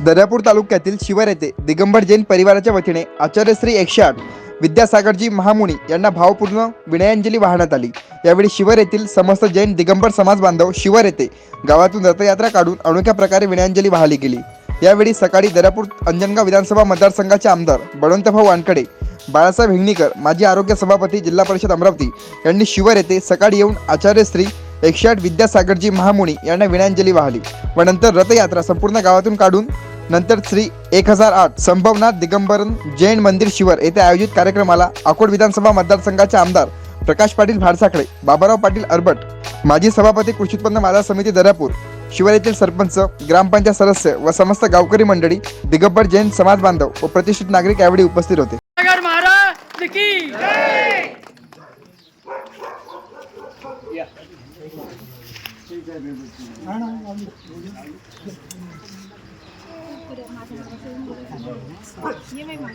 दर्यापूर तालुक्यातील शिवर येथे दिगंबर जैन परिवाराच्या वतीने आचार्यश्री एकशे आठ विद्यासागरजी महामुनी यांना भावपूर्ण विनयांजली वाहण्यात आली. यावेळी शिवर येथील समस्त जैन दिगंबर समाज बांधव शिवर येथे गावातून रथयात्रा काढून अनोख्या प्रकारे विनयांजली वाहली गेली. यावेळी सकाळी दर्यापूर अंजनगाव विधानसभा मतदारसंघाचे आमदार बळवंतभाऊ वानकडे बाळासाहेब हिंगणीकर माजी आरोग्य सभापती जिल्हा परिषद अमरावती यांनी शिवर येथे सकाळी येऊन आचार्यश्री एकशे आठ विद्यासागरजी महामुनी यांना विनांजली वाहली व नंतर रथयात्रा संपूर्ण गावातून काढून नंतर श्री एक हजार आठ संभवनाथ दिगंबरन जैन मंदिर शिवर येथे आयोजित कार्यक्रमाला अकोट विधानसभा मतदारसंघाचे आमदार प्रकाश पाटील भाडसाखळे बाबाराव पाटील अरबट माजी सभापती कृषी उत्पन्न बाजार समिती दर्यापूर शिवर येथील सरपंच ग्रामपंचायत सदस्य व समस्त गावकरी मंडळी दिगंबर जैन समाज बांधव व प्रतिष्ठित नागरिक यावेळी उपस्थित होते. ఏమేమి